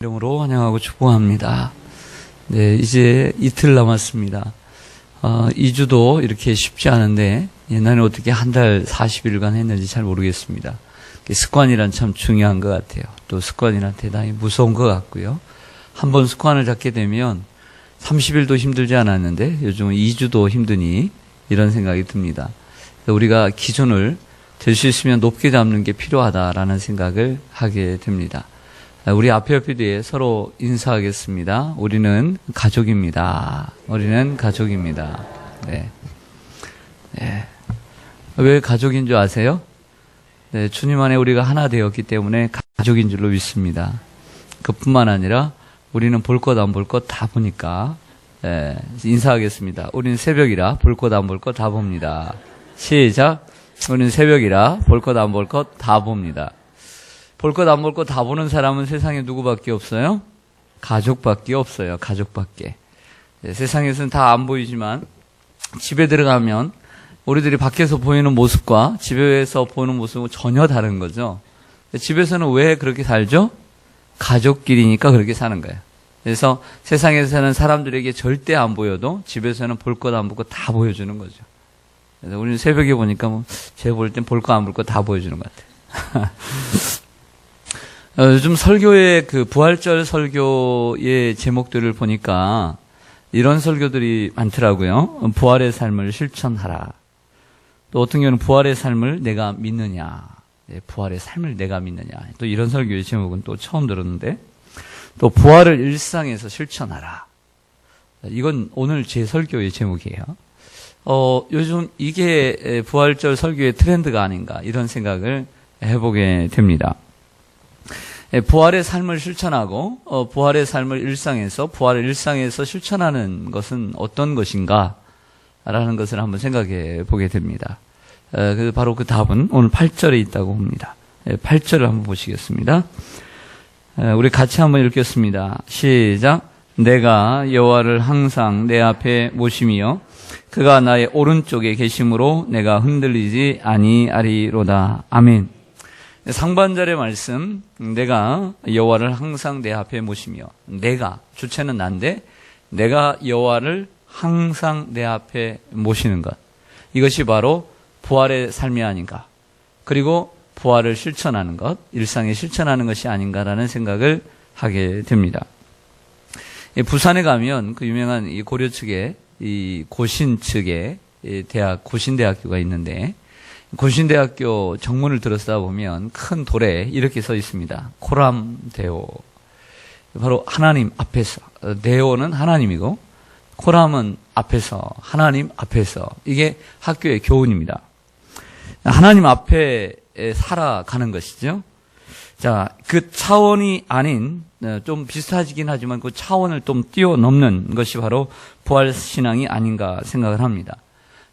이름으로 환영하고 축복합니다. 네, 이제 이틀 남았습니다. 어, 2주도 이렇게 쉽지 않은데, 옛날에 어떻게 한 달 40일간 했는지 잘 모르겠습니다. 습관이란 참 중요한 것 같아요. 또 습관이란 대단히 무서운 것 같고요. 한 번 습관을 잡게 되면 30일도 힘들지 않았는데, 요즘은 2주도 힘드니, 이런 생각이 듭니다. 우리가 기준을 될 수 있으면 높게 잡는 게 필요하다라는 생각을 하게 됩니다. 우리 앞에 옆에 뒤에 서로 인사하겠습니다. 우리는 가족입니다. 우리는 가족입니다. 네. 네. 왜 가족인 줄 아세요? 네, 주님 안에 우리가 하나 되었기 때문에 가족인 줄로 믿습니다. 그뿐만 아니라 우리는 볼 것 안 볼 것 다 보니까 네, 인사하겠습니다. 우리는 새벽이라 볼 것 안 볼 것 다 봅니다. 시작. 우리는 새벽이라 볼 것 안 볼 것 다 봅니다. 볼 것 안 볼 것 다 보는 사람은 세상에 누구밖에 없어요? 가족밖에 없어요. 가족밖에. 네, 세상에서는 다 안 보이지만 집에 들어가면 우리들이 밖에서 보이는 모습과 집에서 보는 모습은 전혀 다른 거죠. 집에서는 왜 그렇게 살죠? 가족끼리니까 그렇게 사는 거예요. 그래서 세상에서는 사람들에게 절대 안 보여도 집에서는 볼 것 안 볼 것 다 보여주는 거죠. 그래서 우리는 새벽에 보니까 뭐 제가 볼 땐 볼 거 안 볼 거 다 보여주는 것 같아요. 어, 요즘 설교의 그 부활절 설교의 제목들을 보니까 이런 설교들이 많더라고요. 부활의 삶을 실천하라. 또 어떤 경우는 부활의 삶을 내가 믿느냐. 네, 부활의 삶을 내가 믿느냐. 또 이런 설교의 제목은 또 처음 들었는데 또 부활을 일상에서 실천하라. 이건 오늘 제 설교의 제목이에요. 어, 요즘 이게 부활절 설교의 트렌드가 아닌가 이런 생각을 해보게 됩니다. 예, 부활의 삶을 실천하고 어, 부활의 삶을 일상에서 부활의 일상에서 실천하는 것은 어떤 것인가? 라는 것을 한번 생각해 보게 됩니다. 그 바로 그 답은 오늘 8절에 있다고 봅니다. 8절을 예, 한번 보시겠습니다. 우리 같이 한번 읽겠습니다. 시작. 내가 여호와를 항상 내 앞에 모심이요 그가 나의 오른쪽에 계심으로 내가 흔들리지 아니하리로다. 아멘. 상반절의 말씀, 내가 여호와를 항상 내 앞에 모시며 내가 주체는 난데 내가 여호와를 항상 내 앞에 모시는 것. 이것이 바로 부활의 삶이 아닌가. 그리고 부활을 실천하는 것, 일상에 실천하는 것이 아닌가라는 생각을 하게 됩니다. 부산에 가면 그 유명한 이 고려 측에 이 고신 측에 대학 고신대학교가 있는데 고신대학교 정문을 들어서다 보면 큰 돌에 이렇게 써 있습니다. 코람 대오. 바로 하나님 앞에서. 대오는 하나님이고, 코람은 앞에서, 하나님 앞에서. 이게 학교의 교훈입니다. 하나님 앞에 살아가는 것이죠. 자, 그 차원이 아닌, 어, 좀 비슷하지긴 하지만 그 차원을 좀 뛰어넘는 것이 바로 부활신앙이 아닌가 생각을 합니다.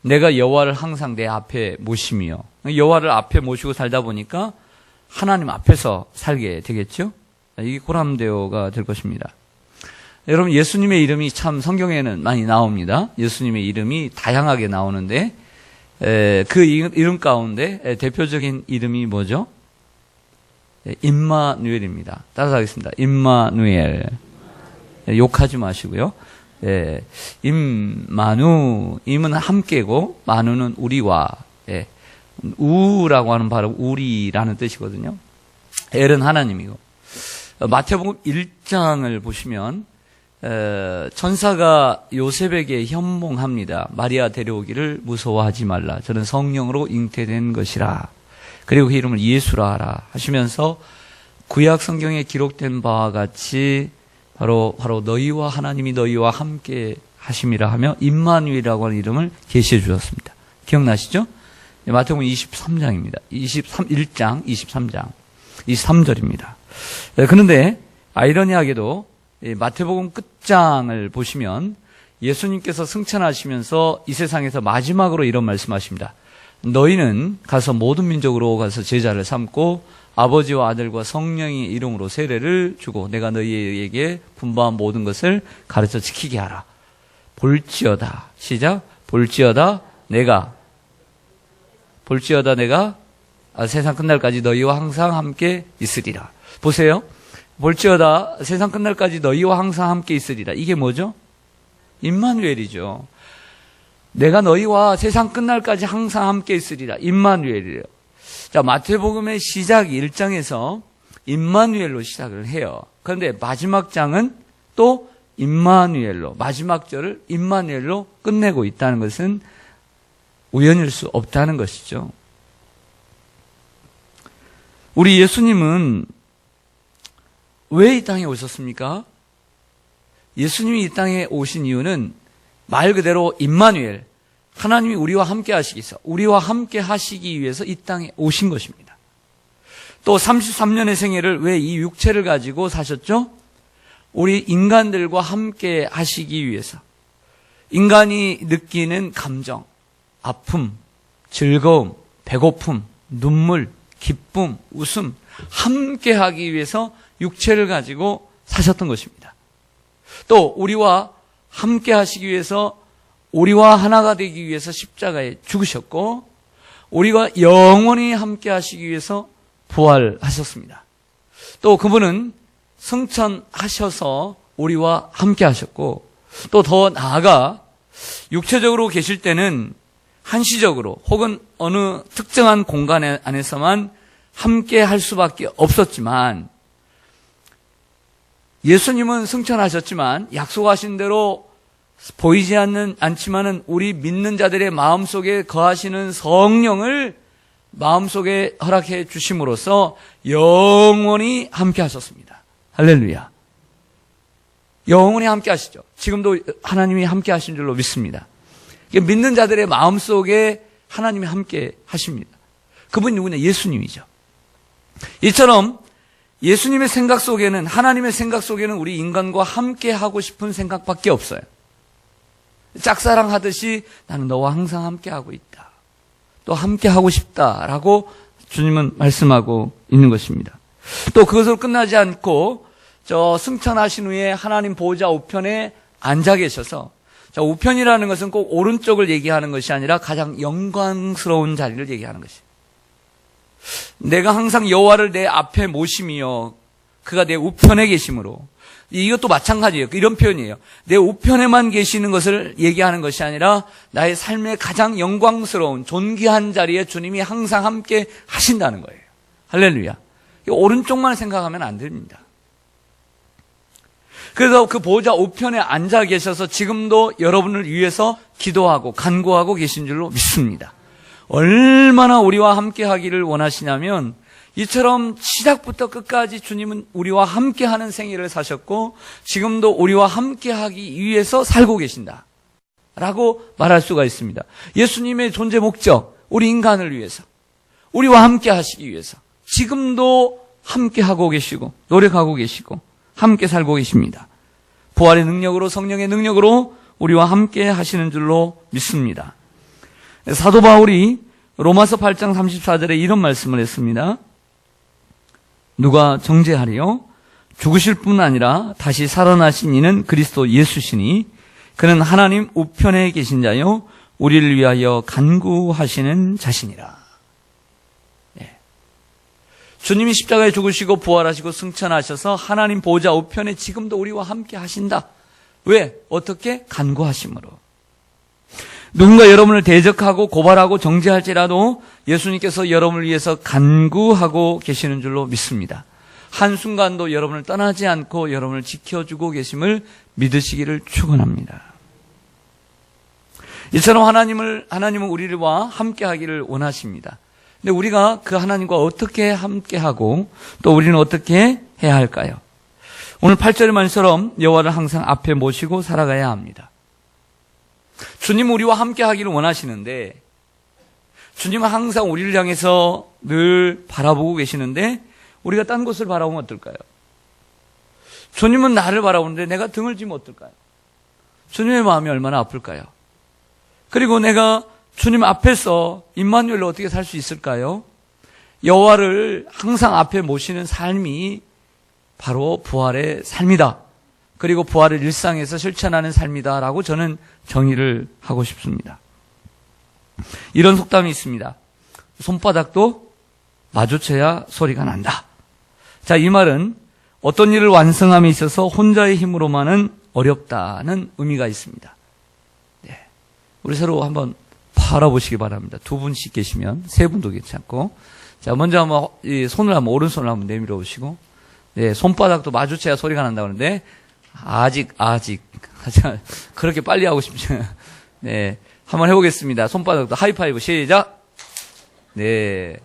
내가 여호와를 항상 내 앞에 모시며 여호와를 앞에 모시고 살다 보니까 하나님 앞에서 살게 되겠죠. 이게 고람대오가 될 것입니다. 여러분 예수님의 이름이 참 성경에는 많이 나옵니다. 예수님의 이름이 다양하게 나오는데 그 이름 가운데 대표적인 이름이 뭐죠? 임마누엘입니다. 따라서 하겠습니다. 임마누엘. 욕하지 마시고요. 예, 임마누, 임은 함께고, 마누는 우리와, 예, 우라고 하는 바로 우리라는 뜻이거든요. 엘은 하나님이고. 마태복음 1장을 보시면, 에, 천사가 요셉에게 현몽합니다. 마리아 데려오기를 무서워하지 말라. 저는 성령으로 잉태된 것이라. 그리고 그 이름을 예수라 하라. 하시면서 구약 성경에 기록된 바와 같이 바로 바로 너희와 하나님이 너희와 함께 하심이라 하며 임마누이라고 하는 이름을 계시해 주셨습니다. 기억나시죠? 마태복음 23장입니다. 23 1장 23장 23절입니다. 그런데 아이러니하게도 마태복음 끝장을 보시면 예수님께서 승천하시면서 이 세상에서 마지막으로 이런 말씀하십니다. 너희는 가서 모든 민족으로 가서 제자를 삼고 아버지와 아들과 성령의 이름으로 세례를 주고 내가 너희에게 분부한 모든 것을 가르쳐 지키게 하라. 볼지어다. 시작. 볼지어다. 내가 볼지어다 내가 아, 세상 끝날까지 너희와 항상 함께 있으리라. 보세요. 볼지어다 세상 끝날까지 너희와 항상 함께 있으리라. 이게 뭐죠? 임마누엘이죠. 내가 너희와 세상 끝날까지 항상 함께 있으리라. 임마누엘이래요. 자, 마태복음의 시작 1장에서 임마누엘로 시작을 해요. 그런데 마지막 장은 또 임마누엘로 마지막 절을 임마누엘로 끝내고 있다는 것은 우연일 수 없다는 것이죠. 우리 예수님은 왜 이 땅에 오셨습니까? 예수님이 이 땅에 오신 이유는 말 그대로 임마누엘 하나님이 우리와 함께 하시기 위해서 우리와 함께 하시기 위해서 이 땅에 오신 것입니다. 또 33년의 생애를 왜 이 육체를 가지고 사셨죠? 우리 인간들과 함께 하시기 위해서 인간이 느끼는 감정, 아픔, 즐거움, 배고픔, 눈물, 기쁨, 웃음 함께 하기 위해서 육체를 가지고 사셨던 것입니다. 또 우리와 함께 하시기 위해서 우리와 하나가 되기 위해서 십자가에 죽으셨고 우리가 영원히 함께 하시기 위해서 부활하셨습니다. 또 그분은 승천하셔서 우리와 함께 하셨고 또 더 나아가 육체적으로 계실 때는 한시적으로 혹은 어느 특정한 공간 안에서만 함께 할 수밖에 없었지만 예수님은 승천하셨지만 약속하신 대로 보이지 않는 않지만은 우리 믿는 자들의 마음 속에 거하시는 성령을 마음 속에 허락해 주심으로써 영원히 함께 하셨습니다. 할렐루야. 영원히 함께 하시죠. 지금도 하나님이 함께 하신 줄로 믿습니다. 믿는 자들의 마음 속에 하나님이 함께 하십니다. 그분이 누구냐? 예수님이죠. 이처럼 예수님의 생각 속에는 하나님의 생각 속에는 우리 인간과 함께 하고 싶은 생각밖에 없어요. 짝사랑 하듯이 나는 너와 항상 함께 하고 있다. 또 함께 하고 싶다라고 주님은 말씀하고 있는 것입니다. 또 그것으로 끝나지 않고 저 승천하신 후에 하나님 보호자 우편에 앉아 계셔서 자, 우편이라는 것은 꼭 오른쪽을 얘기하는 것이 아니라 가장 영광스러운 자리를 얘기하는 것이에요. 내가 항상 여호와를 내 앞에 모심이요 그가 내 우편에 계심으로 이것도 마찬가지예요. 이런 표현이에요. 내 우편에만 계시는 것을 얘기하는 것이 아니라 나의 삶의 가장 영광스러운 존귀한 자리에 주님이 항상 함께 하신다는 거예요. 할렐루야. 오른쪽만 생각하면 안 됩니다. 그래서 그 보호자 우편에 앉아 계셔서 지금도 여러분을 위해서 기도하고 간구하고 계신 줄로 믿습니다. 얼마나 우리와 함께 하기를 원하시냐면 이처럼 시작부터 끝까지 주님은 우리와 함께 하는 생애를 사셨고 지금도 우리와 함께 하기 위해서 살고 계신다. 라고 말할 수가 있습니다. 예수님의 존재 목적, 우리 인간을 위해서, 우리와 함께 하시기 위해서 지금도 함께 하고 계시고 노력하고 계시고 함께 살고 계십니다. 부활의 능력으로 성령의 능력으로 우리와 함께 하시는 줄로 믿습니다. 사도 바울이 로마서 8장 34절에 이런 말씀을 했습니다. 누가 정죄하리요? 죽으실 뿐 아니라 다시 살아나신 이는 그리스도 예수시니 그는 하나님 우편에 계신 자요 우리를 위하여 간구하시는 자신이라. 네. 주님이 십자가에 죽으시고 부활하시고 승천하셔서 하나님 보좌 우편에 지금도 우리와 함께 하신다. 왜? 어떻게? 간구하심으로. 누군가 여러분을 대적하고 고발하고 정죄할지라도 예수님께서 여러분을 위해서 간구하고 계시는 줄로 믿습니다. 한순간도 여러분을 떠나지 않고 여러분을 지켜주고 계심을 믿으시기를 축원합니다. 이처럼 하나님을 하나님은 우리와 함께 하기를 원하십니다. 근데 우리가 그 하나님과 어떻게 함께 하고 또 우리는 어떻게 해야 할까요? 오늘 8절의 말처럼 여호와를 항상 앞에 모시고 살아가야 합니다. 주님 우리와 함께 하기를 원하시는데 주님은 항상 우리를 향해서 늘 바라보고 계시는데 우리가 딴 곳을 바라보면 어떨까요? 주님은 나를 바라보는데 내가 등을 지면 어떨까요? 주님의 마음이 얼마나 아플까요? 그리고 내가 주님 앞에서 임마누엘로 어떻게 살 수 있을까요? 여호와를 항상 앞에 모시는 삶이 바로 부활의 삶이다. 그리고 부활을 일상에서 실천하는 삶이다라고 저는 정의를 하고 싶습니다. 이런 속담이 있습니다. 손바닥도 마주쳐야 소리가 난다. 자, 이 말은 어떤 일을 완성함에 있어서 혼자의 힘으로만은 어렵다는 의미가 있습니다. 네. 우리 서로 한번 바라보시기 바랍니다. 두 분씩 계시면 세 분도 괜찮고. 자, 먼저 한번 이 손을 한번 오른손을 한번 내밀어 보시고. 네, 손바닥도 마주쳐야 소리가 난다 그러는데 아직 아직 그렇게 빨리 하고 싶지. 네. 한번 해 보겠습니다. 손바닥도 하이파이브 시작. 네.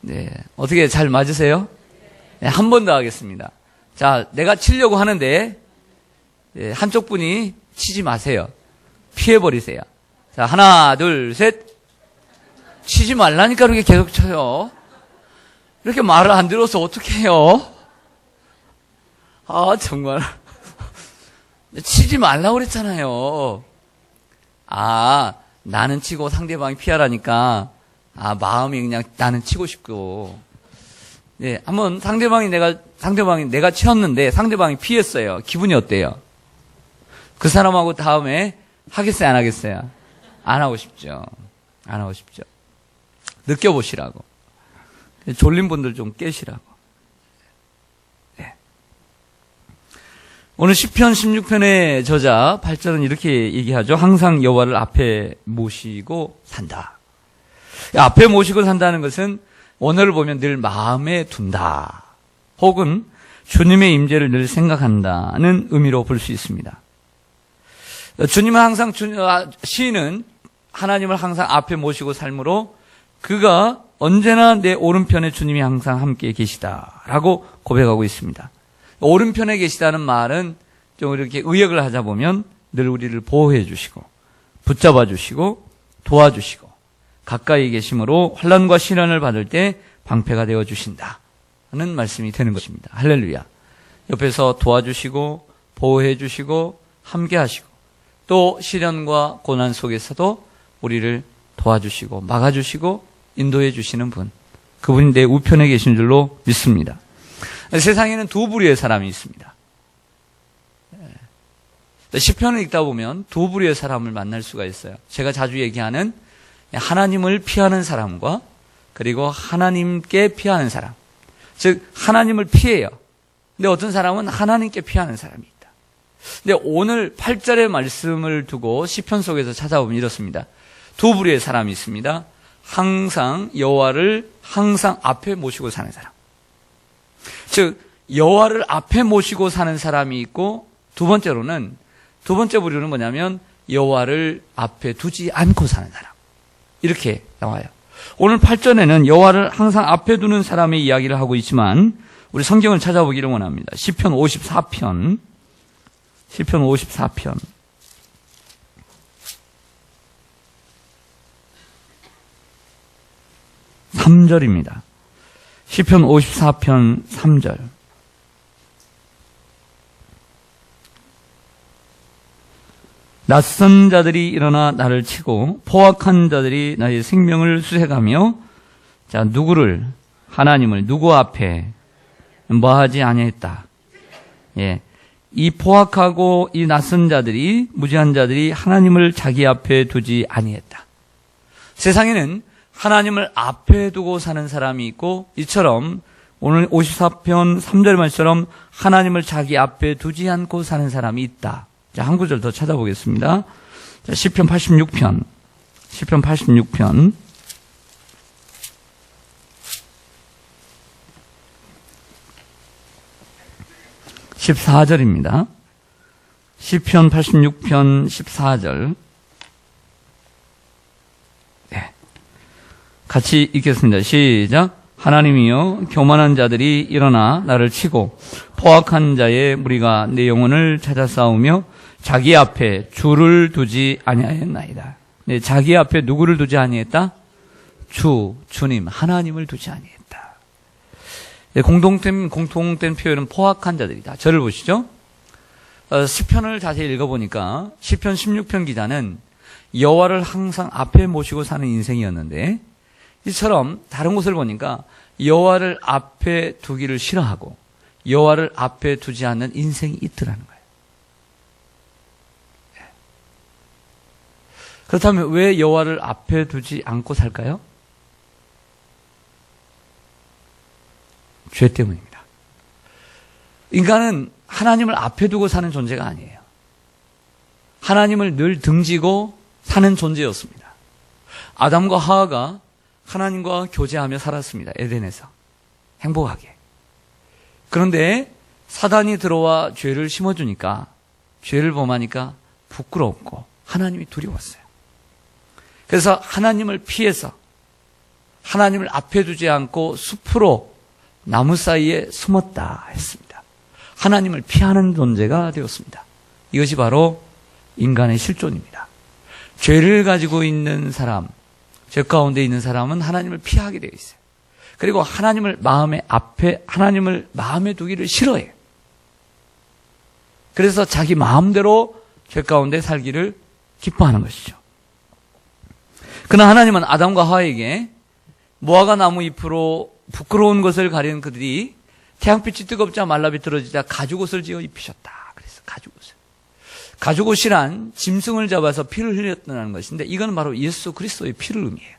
네. 어떻게 잘 맞으세요? 네, 한 번 더 하겠습니다. 자, 내가 치려고 하는데, 네, 한쪽 분이 치지 마세요. 피해버리세요. 자, 하나, 둘, 셋. 치지 말라니까 그렇게 계속 쳐요. 이렇게 말을 안 들어서 어떻게 해요? 아, 정말. 치지 말라고 그랬잖아요. 아, 나는 치고 상대방이 피하라니까, 아, 마음이 그냥 나는 치고 싶고. 네, 한번 상대방이 내가, 상대방이 내가 치었는데 상대방이 피했어요. 기분이 어때요? 그 사람하고 다음에 하겠어요, 안 하겠어요? 안 하고 싶죠. 안 하고 싶죠. 느껴보시라고. 졸린 분들 좀 깨시라고. 오늘 10편 16편의 저자 8절은 이렇게 얘기하죠. 항상 여호와를 앞에 모시고 산다. 앞에 모시고 산다는 것은 오늘을 보면 늘 마음에 둔다. 혹은 주님의 임재를 늘 생각한다는 의미로 볼 수 있습니다. 주님은 항상 주, 아, 시인은 하나님을 항상 앞에 모시고 삶으로 그가 언제나 내 오른편에 주님이 항상 함께 계시다라고 고백하고 있습니다. 오른편에 계시다는 말은 좀 이렇게 의역을 하자 보면 늘 우리를 보호해 주시고 붙잡아 주시고 도와주시고 가까이 계심으로 환란과 시련을 받을 때 방패가 되어 주신다. 하는 말씀이 되는 것입니다. 할렐루야. 옆에서 도와주시고 보호해 주시고 함께 하시고 또 시련과 고난 속에서도 우리를 도와주시고 막아주시고 인도해 주시는 분. 그분이 내 우편에 계신 줄로 믿습니다. 세상에는 두 부류의 사람이 있습니다. 시편을 읽다 보면 두 부류의 사람을 만날 수가 있어요. 제가 자주 얘기하는 하나님을 피하는 사람과 그리고 하나님께 피하는 사람. 즉 하나님을 피해요. 근데 어떤 사람은 하나님께 피하는 사람이 있다. 근데 오늘 8절의 말씀을 두고 시편 속에서 찾아보면 이렇습니다. 두 부류의 사람이 있습니다. 항상 여호와를 항상 앞에 모시고 사는 사람. 즉 여호와를 앞에 모시고 사는 사람이 있고 두 번째로는 두 번째 부류는 뭐냐면 여호와를 앞에 두지 않고 사는 사람. 이렇게 나와요. 오늘 8절에는 여호와를 항상 앞에 두는 사람의 이야기를 하고 있지만 우리 성경을 찾아보기를 원합니다. 시편 54편. 시편 54편. 3절입니다. 시편 54편 3절. 낯선 자들이 일어나 나를 치고 포악한 자들이 나의 생명을 수색하며 자 누구를 하나님을 누구 앞에 뭐하지 아니했다. 예. 이 포악하고 이 낯선 자들이 무지한 자들이 하나님을 자기 앞에 두지 아니했다. 세상에는 하나님을 앞에 두고 사는 사람이 있고 이처럼 오늘 54편 3절 말처럼 하나님을 자기 앞에 두지 않고 사는 사람이 있다. 자, 한 구절 더 찾아보겠습니다. 자, 10편 86편. 10편 86편. (14절입니다) 시편 86편 14절 같이 읽겠습니다 시작 하나님이여 교만한 자들이 일어나 나를 치고 포악한 자의 무리가 내 영혼을 찾아 싸우며 자기 앞에 주를 두지 아니하였나이다. 네, 자기 앞에 누구를 두지 아니했다? 주, 주님, 하나님을 두지 아니했다. 네, 공동된 공통된 표현은 포악한 자들이다. 저를 보시죠. 어, 시편을 자세히 읽어보니까 시편 16편 기자는 여호와를 항상 앞에 모시고 사는 인생이었는데 이처럼 다른 곳을 보니까 여호와를 앞에 두기를 싫어하고 여호와를 앞에 두지 않는 인생이 있더라는 거예요. 그렇다면 왜 여호와를 앞에 두지 않고 살까요? 죄 때문입니다. 인간은 하나님을 앞에 두고 사는 존재가 아니에요. 하나님을 늘 등지고 사는 존재였습니다. 아담과 하하가 하나님과 교제하며 살았습니다. 에덴에서. 행복하게. 그런데 사단이 들어와 죄를 심어주니까 죄를 범하니까 부끄럽고 하나님이 두려웠어요. 그래서 하나님을 피해서 하나님을 앞에 두지 않고 숲으로 나무 사이에 숨었다 했습니다. 하나님을 피하는 존재가 되었습니다. 이것이 바로 인간의 실존입니다. 죄를 가지고 있는 사람, 죄 가운데 있는 사람은 하나님을 피하게 되어 있어요. 그리고 하나님을 마음에 앞에 하나님을 마음에 두기를 싫어해요. 그래서 자기 마음대로 죄 가운데 살기를 기뻐하는 것이죠. 그러나 하나님은 아담과 하와에게 무화과 나무 잎으로 부끄러운 것을 가리는 그들이 태양빛이 뜨겁자 말라 비틀어지자 가죽옷을 지어 입히셨다. 그래서 가죽옷을. 가죽 옷이란 짐승을 잡아서 피를 흘렸다는 것인데 이건 바로 예수 그리스도의 피를 의미해요.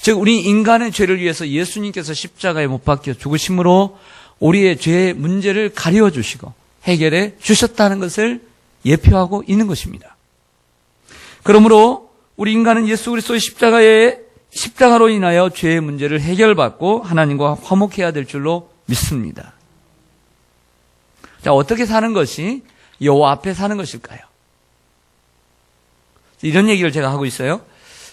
즉 우리 인간의 죄를 위해서 예수님께서 십자가에 못 박혀 죽으심으로 우리의 죄의 문제를 가려 주시고 해결해 주셨다는 것을 예표하고 있는 것입니다. 그러므로 우리 인간은 예수 그리스도의 십자가에 십자가로 인하여 죄의 문제를 해결받고 하나님과 화목해야 될 줄로 믿습니다. 자, 어떻게 사는 것이 여호와 앞에 사는 것일까요? 이런 얘기를 제가 하고 있어요.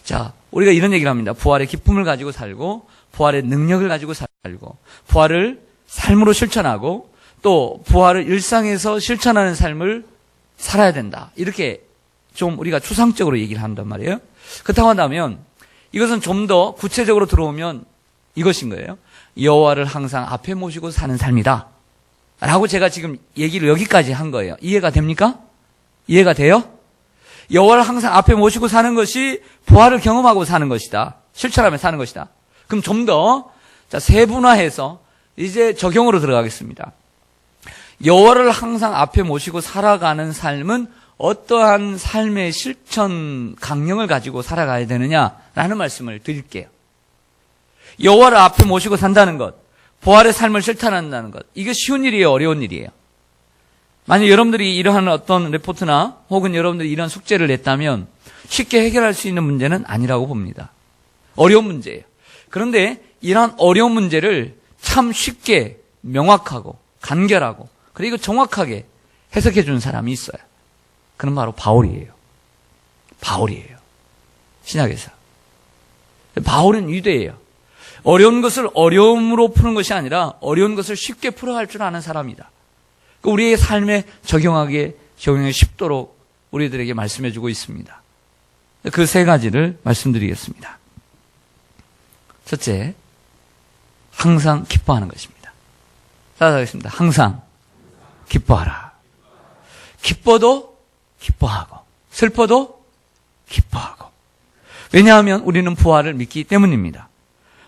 자, 우리가 이런 얘기를 합니다. 부활의 기쁨을 가지고 살고 부활의 능력을 가지고 살고 부활을 삶으로 실천하고 또 부활을 일상에서 실천하는 삶을 살아야 된다. 이렇게 좀 우리가 추상적으로 얘기를 한단 말이에요. 그렇다고 한다면 이것은 좀 더 구체적으로 들어오면 이것인 거예요. 여호와를 항상 앞에 모시고 사는 삶이다. 라고 제가 지금 얘기를 여기까지 한 거예요. 이해가 됩니까? 이해가 돼요? 여호와를 항상 앞에 모시고 사는 것이 부활을 경험하고 사는 것이다. 실천하며 사는 것이다. 그럼 좀 더 세분화해서 이제 적용으로 들어가겠습니다. 여호와를 항상 앞에 모시고 살아가는 삶은 어떠한 삶의 실천 강령을 가지고 살아가야 되느냐라는 말씀을 드릴게요. 여호와를 앞에 모시고 산다는 것, 부활의 삶을 실천한다는 것, 이게 쉬운 일이에요, 어려운 일이에요. 만약 여러분들이 이러한 어떤 레포트나 혹은 여러분들이 이런 숙제를 냈다면 쉽게 해결할 수 있는 문제는 아니라고 봅니다. 어려운 문제예요. 그런데 이러한 어려운 문제를 참 쉽게 명확하고 간결하고 그리고 정확하게 해석해 준 사람이 있어요. 그는 바로 바울이에요. 바울이에요. 신약에서. 바울은 유대예요. 어려운 것을 어려움으로 푸는 것이 아니라 어려운 것을 쉽게 풀어갈 줄 아는 사람이다. 그 우리의 삶에 적용하게 적용하기 쉽도록 우리들에게 말씀해 주고 있습니다. 그 세 가지를 말씀드리겠습니다. 첫째, 항상 기뻐하는 것입니다. 따라하겠습니다. 항상 기뻐하라. 기뻐도 기뻐하고, 슬퍼도 기뻐하고. 왜냐하면 우리는 부활을 믿기 때문입니다.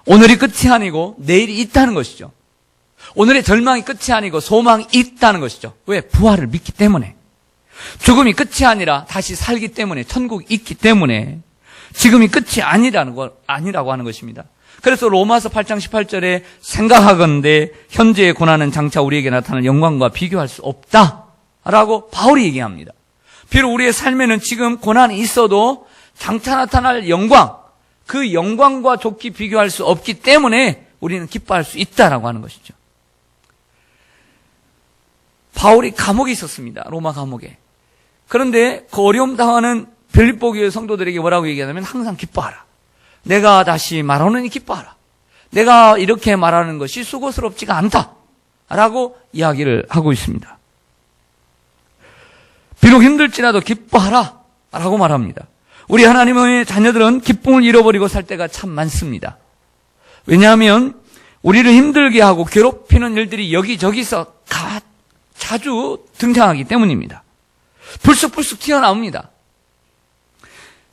오늘이 끝이 아니고 내일이 있다는 것이죠. 오늘의 절망이 끝이 아니고 소망이 있다는 것이죠. 왜? 부활을 믿기 때문에. 죽음이 끝이 아니라 다시 살기 때문에 천국이 있기 때문에 지금이 끝이 아니라는 거 아니라고 하는 것입니다. 그래서 로마서 8장 18절에 생각하건대 현재의 고난은 장차 우리에게 나타날 영광과 비교할 수 없다라고 바울이 얘기합니다. 비록 우리의 삶에는 지금 고난이 있어도 장차 나타날 영광, 그 영광과 좋게 비교할 수 없기 때문에 우리는 기뻐할 수 있다라고 하는 것이죠. 바울이 감옥에 있었습니다. 로마 감옥에. 그런데 그 어려움 당하는 빌립보 교회 성도들에게 뭐라고 얘기하냐면 항상 기뻐하라. 내가 다시 말하느니 기뻐하라. 내가 이렇게 말하는 것이 수고스럽지가 않다. 라고 이야기를 하고 있습니다. 비록 힘들지라도 기뻐하라. 라고 말합니다. 우리 하나님의 자녀들은 기쁨을 잃어버리고 살 때가 참 많습니다. 왜냐하면 우리를 힘들게 하고 괴롭히는 일들이 여기저기서 가, 자주 등장하기 때문입니다. 불쑥불쑥 튀어나옵니다.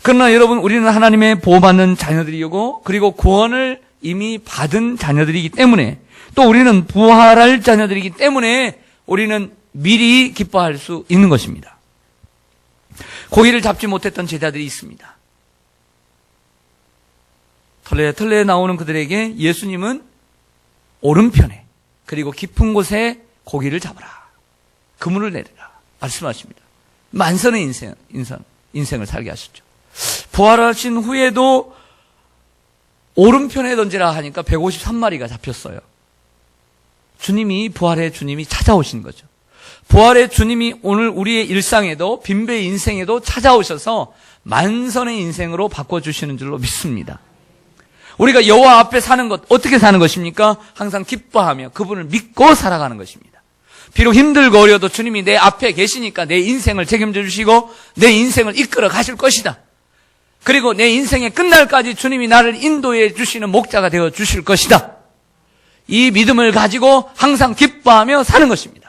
그러나 여러분, 우리는 하나님의 보호받는 자녀들이고, 그리고 구원을 이미 받은 자녀들이기 때문에, 또 우리는 부활할 자녀들이기 때문에, 우리는 미리 기뻐할 수 있는 것입니다. 고기를 잡지 못했던 제자들이 있습니다. 털레, 털레에 나오는 그들에게 예수님은 오른편에, 그리고 깊은 곳에 고기를 잡아라. 그물을 내리라. 말씀하십니다. 만선의 인생, 인생, 인생을 살게 하셨죠. 부활하신 후에도 오른편에 던지라 하니까 153마리가 잡혔어요. 주님이 부활의 주님이 찾아오신 거죠. 부활의 주님이 오늘 우리의 일상에도 빈배의 인생에도 찾아오셔서 만선의 인생으로 바꿔주시는 줄로 믿습니다. 우리가 여호와 앞에 사는 것 어떻게 사는 것입니까? 항상 기뻐하며 그분을 믿고 살아가는 것입니다. 비록 힘들고 어려도 주님이 내 앞에 계시니까 내 인생을 책임져 주시고 내 인생을 이끌어 가실 것이다. 그리고 내 인생의 끝날까지 주님이 나를 인도해 주시는 목자가 되어 주실 것이다. 이 믿음을 가지고 항상 기뻐하며 사는 것입니다.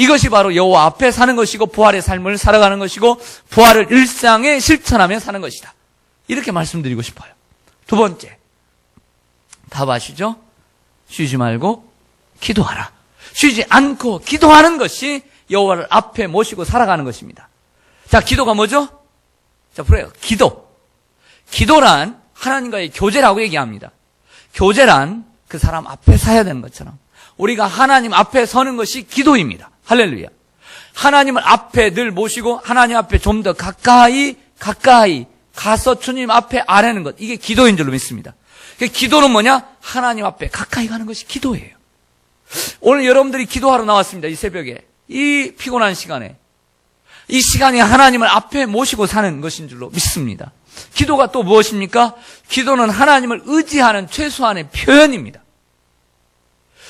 이것이 바로 여호와 앞에 사는 것이고 부활의 삶을 살아가는 것이고 부활을 일상에 실천하며 사는 것이다. 이렇게 말씀드리고 싶어요. 두 번째. 답 아시죠? 쉬지 말고 기도하라. 쉬지 않고 기도하는 것이 여호와를 앞에 모시고 살아가는 것입니다. 자, 기도가 뭐죠? 자, 풀어요. 기도. 기도란 하나님과의 교제라고 얘기합니다. 교제란 그 사람 앞에 서야 되는 것처럼 우리가 하나님 앞에 서는 것이 기도입니다. 할렐루야. 하나님을 앞에 늘 모시고 하나님 앞에 좀 더 가까이 가까이 가서 주님 앞에 아뢰는 것 이게 기도인 줄로 믿습니다. 그 기도는 뭐냐? 하나님 앞에 가까이 가는 것이 기도예요. 오늘 여러분들이 기도하러 나왔습니다. 이 새벽에 이 피곤한 시간에 이 시간이 하나님을 앞에 모시고 사는 것인 줄로 믿습니다. 기도가 또 무엇입니까? 기도는 하나님을 의지하는 최소한의 표현입니다.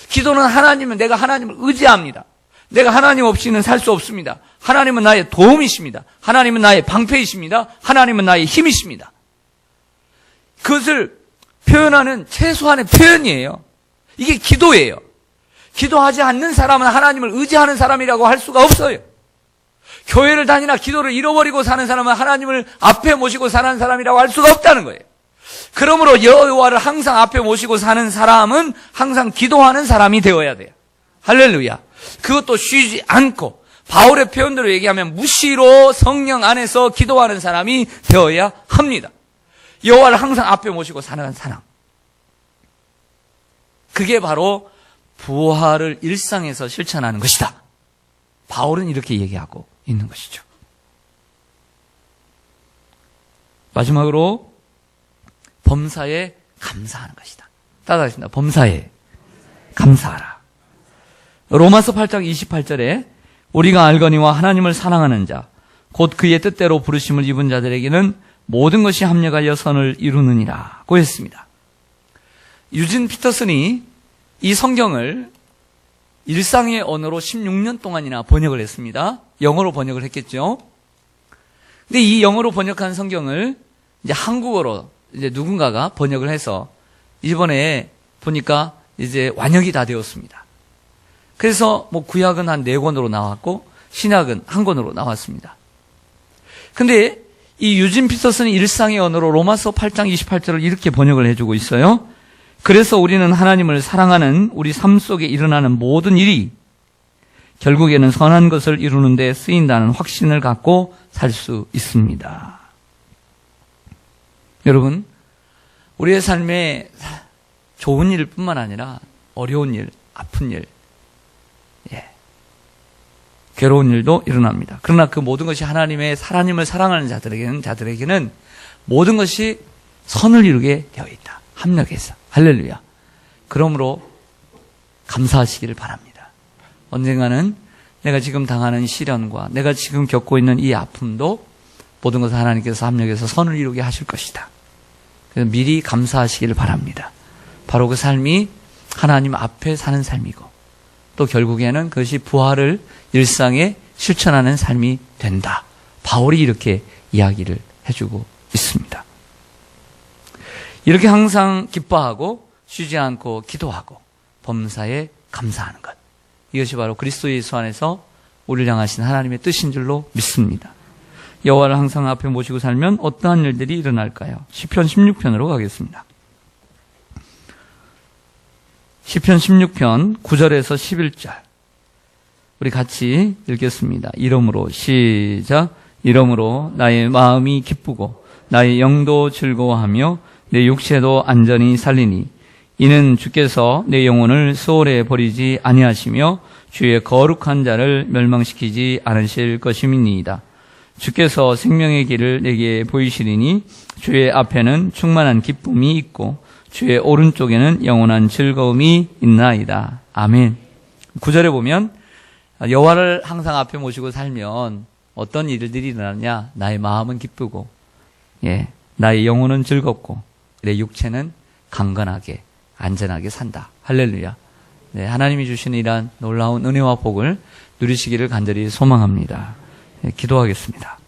기도는 하나님은 내가 하나님을 의지합니다. 내가 하나님 없이는 살 수 없습니다. 하나님은 나의 도움이십니다. 하나님은 나의 방패이십니다. 하나님은 나의 힘이십니다. 그것을 표현하는 최소한의 표현이에요. 이게 기도예요. 기도하지 않는 사람은 하나님을 의지하는 사람이라고 할 수가 없어요. 교회를 다니나 기도를 잃어버리고 사는 사람은 하나님을 앞에 모시고 사는 사람이라고 할 수가 없다는 거예요. 그러므로 여호와를 항상 앞에 모시고 사는 사람은 항상 기도하는 사람이 되어야 돼요. 할렐루야. 그것도 쉬지 않고 바울의 표현대로 얘기하면 무시로 성령 안에서 기도하는 사람이 되어야 합니다. 여호와를 항상 앞에 모시고 사는 사람. 그게 바로 부활을 일상에서 실천하는 것이다. 바울은 이렇게 얘기하고 있는 것이죠. 마지막으로 범사에 감사하는 것이다. 따라하겠습니다. 범사에 감사하라. 로마서 8장 28절에 우리가 알거니와 하나님을 사랑하는 자, 곧 그의 뜻대로 부르심을 입은 자들에게는 모든 것이 합력하여 선을 이루느니라고 했습니다. 유진 피터슨이 이 성경을 일상의 언어로 16년 동안이나 번역을 했습니다. 영어로 번역을 했겠죠. 근데 이 영어로 번역한 성경을 이제 한국어로 이제 누군가가 번역을 해서 이번에 보니까 이제 완역이 다 되었습니다. 그래서 뭐 구약은 한 네 권으로 나왔고 신약은 한 권으로 나왔습니다. 근데 이 유진 피터슨이 일상의 언어로 로마서 8장 28절을 이렇게 번역을 해주고 있어요. 그래서 우리는 하나님을 사랑하는 우리 삶 속에 일어나는 모든 일이 결국에는 선한 것을 이루는 데 쓰인다는 확신을 갖고 살 수 있습니다. 여러분, 우리의 삶에 좋은 일뿐만 아니라 어려운 일, 아픈 일, 예. 괴로운 일도 일어납니다. 그러나 그 모든 것이 하나님의 하나님을 사랑하는 자들에게는 자들에게는 모든 것이 선을 이루게 되어 있다. 합력해서 할렐루야. 그러므로 감사하시기를 바랍니다. 언젠가는 내가 지금 당하는 시련과 내가 지금 겪고 있는 이 아픔도 모든 것을 하나님께서 합력해서 선을 이루게 하실 것이다. 그래서 미리 감사하시기를 바랍니다. 바로 그 삶이 하나님 앞에 사는 삶이고 또 결국에는 그것이 부활을 일상에 실천하는 삶이 된다. 바울이 이렇게 이야기를 해주고 있습니다. 이렇게 항상 기뻐하고 쉬지 않고 기도하고 범사에 감사하는 것. 이것이 바로 그리스도 예수 안에서 우리를 향하신 하나님의 뜻인 줄로 믿습니다. 여호와를 항상 앞에 모시고 살면 어떠한 일들이 일어날까요? 시편 16편으로 가겠습니다. 시편 16편 9절에서 11절. 우리 같이 읽겠습니다. 이름으로 시작. 이름으로 나의 마음이 기쁘고 나의 영도 즐거워하며 내 육체도 안전히 살리니 이는 주께서 내 영혼을 소홀에 버리지 아니하시며 주의 거룩한 자를 멸망시키지 않으실 것임이니이다. 주께서 생명의 길을 내게 보이시리니 주의 앞에는 충만한 기쁨이 있고 주의 오른쪽에는 영원한 즐거움이 있나이다. 아멘. 구절에 보면 여호와를 항상 앞에 모시고 살면 어떤 일들이 일어나냐? 나의 마음은 기쁘고 예, 나의 영혼은 즐겁고 내 육체는 강건하게 안전하게 산다. 할렐루야. 네, 하나님이 주시는 이러한 놀라운 은혜와 복을 누리시기를 간절히 소망합니다. 예, 기도하겠습니다.